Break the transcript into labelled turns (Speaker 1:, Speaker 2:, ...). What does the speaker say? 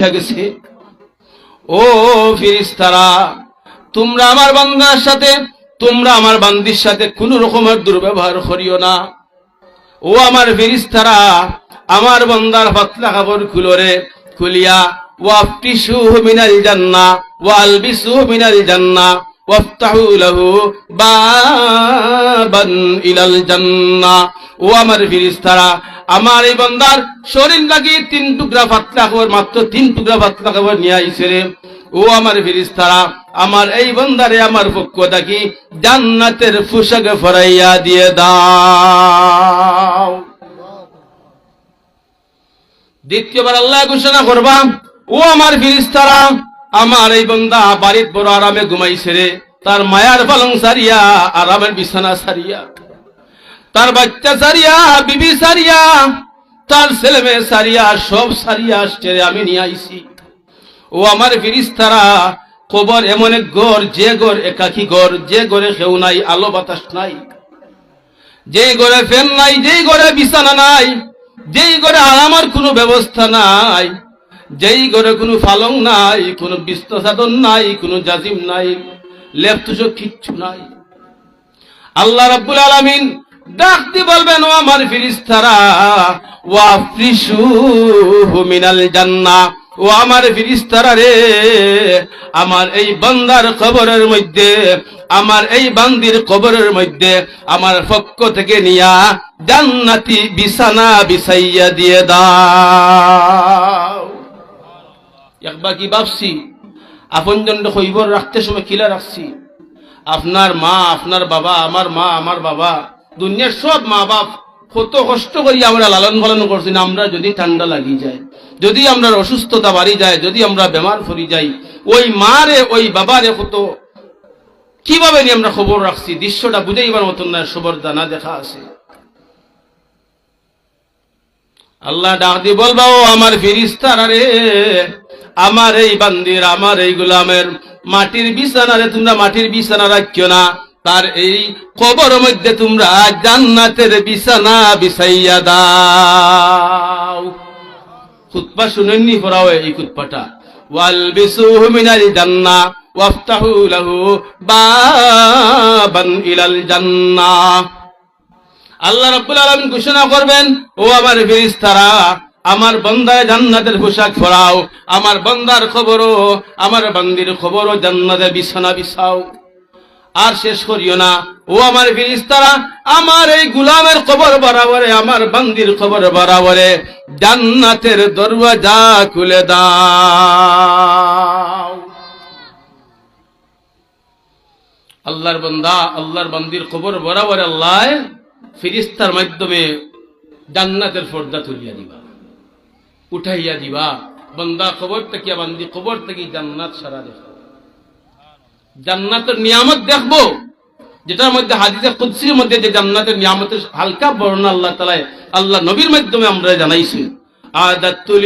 Speaker 1: উঠে গেছে। ও ফিরিস্তারা তোমরা আমার বান্দার সাথে, তোমরা আমার বান্দির সাথে কোন রকমের দুর্ব্যবহার করিও না। ও আমার ফিরিস্তারা আমার বন্দার পাতলা কাপড় খুলরে খুলিয়া ওয়াফটিসুহু মিনাল জান্না ওয়ালবিসুহু মিনাল জান্না, ওয়াফতাহু লাহু বাবান ইলাল জান্না। ও আমার ফিরিস্তারা আমার এই বন্দার শরীর লাগি তিন টুকরা পাতলা কাপড় মাত্র তিন টুকরা পাতলা কাপড় নিয়ে আইছে রে। ও আমার ফিরিস্তারা আমার এই বন্দারে আমার পক্ষ থাকি জান্নাতের পোশাক ফরাইয়া দিয়ে দাও। দ্বিতীয়বার আল্লাহ ঘোষণা করবা, ও আমার ফিরিস্তারা আমার এই বন্দা বাড়িত বড় আরামে ঘুমাইছে রে। তার মায়ার পালং সারিয়া, আরামের বিছানা সারিয়া। তার বাচ্চা সারিয়া, বিবি সারিয়া, তার ছেলে মেয়ে সারিয়া, সব সারিয়া আসছে আমি নিয়ে আইছি। ও আমার ফিরিস্তারা, কবর এমন এক ঘর, যে ঘর একাকি ঘর, যে ঘরে কেউ নাই, আলো বাতাস নাই। যেই ঘরে ফ্যান নাই, যেই ঘরে বিছানা নাই, যেই ঘরে আরামার কোনো ব্যবস্থা নাই, যেই ঘরে কোনো ফালং নাই, কোনো বিস্ত সাধন নাই, কোনো জাজিম নাই লেপতুসো কিচ্ছু নাই। আল্লাহ রাব্বুল আলামিন ডাক দিয়ে বলবেন, ও আমার ফিরিস্তারা, ও ওয়াফরিসুহু মিনাল জান্নাহ ও আমার ফিরিস্তারা রে, আমার এই বান্দার কবরের মধ্যে, আমার এই বান্দির কবরের মধ্যে আমার পক্ষ থেকে নিয়া জান্নাতি বিছানা বিছাইয়া দিয়ে দাও। একবার কি ভাবছি, আপন জন খৈবর রাখতে সময় কিলা রাখছি? আপনার মা, আপনার বাবা, আমার মা, আমার বাবা দুনিয়ার সব মা বাপ কত কষ্ট করি আমরা লালন পালন করছি না, আমরা যদি ঠান্ডা লাগি যায় যদি আমরা অসুস্থতা বাড়ি যায় যদি আমরা বেমার ফরি যাই, ওই মারে, ওই বাবারে কত, কীভাবে নিয়ে আমরা খবর রাখছি? দৃশ্যটা বুঝাইবার মতন না, সবর দানা দেখা আছে। আল্লাহ ডাক দিয়ে বলবা ও আমার ফিরিস্তারা রে, আমার এই বান্দির, আমার এই গুলামের মাটির বিছানারে তোমরা মাটির বিছানা রাখিও না। তার এই কবর মধ্যে তোমরা জান্নাতের বিছানা বিছাইয়া দাও। খুতপা শুনেননি পড়াও এই খুতপাটা ওয়াল বিসুহু মিনাল জান্নাহ ওয়াফতাহু লাহু বাবান ইলাল জান্নাহ আল্লাহ রাব্বুল আলামিন ঘোষণা করবেন, ও আমার ফেরেশতারা, আমার বন্দায় জান্নাতের পোশাক ফরাও, আমার বন্দার খবরও আমার বান্দির খবরও জান্নাতে বিছানা বিছাও। আর শেষ করিও না। ও আমার ফিরিস্তারা, আমার এই গুলামের খবর বরাবরে, আমার বান্দির খবর বরাবরে জান্নাতের দরওয়াজা খুলে দাও। আল্লাহর বন্দা, আল্লাহর বান্দির খবর বরাবর আল্লাহ ফিরিস্তার মাধ্যমে জান্নাতের পর্দা তুলিয়া দিবা, উঠাইয়া দিবা। বন্দা খবর থেকে বান্দি খবর থেকে জান্নাত সারা দেখা। জান্নাতের নিয়ামত দেখব। যেটার মধ্যে হাদিসে কুদসির মধ্যে যে জান্নাতের নিয়ামতের হালকা বর্ণ আল্লাহ তালায় আল্লাহ নবীর মাধ্যমে আমরা জানাইছি। আদাতুল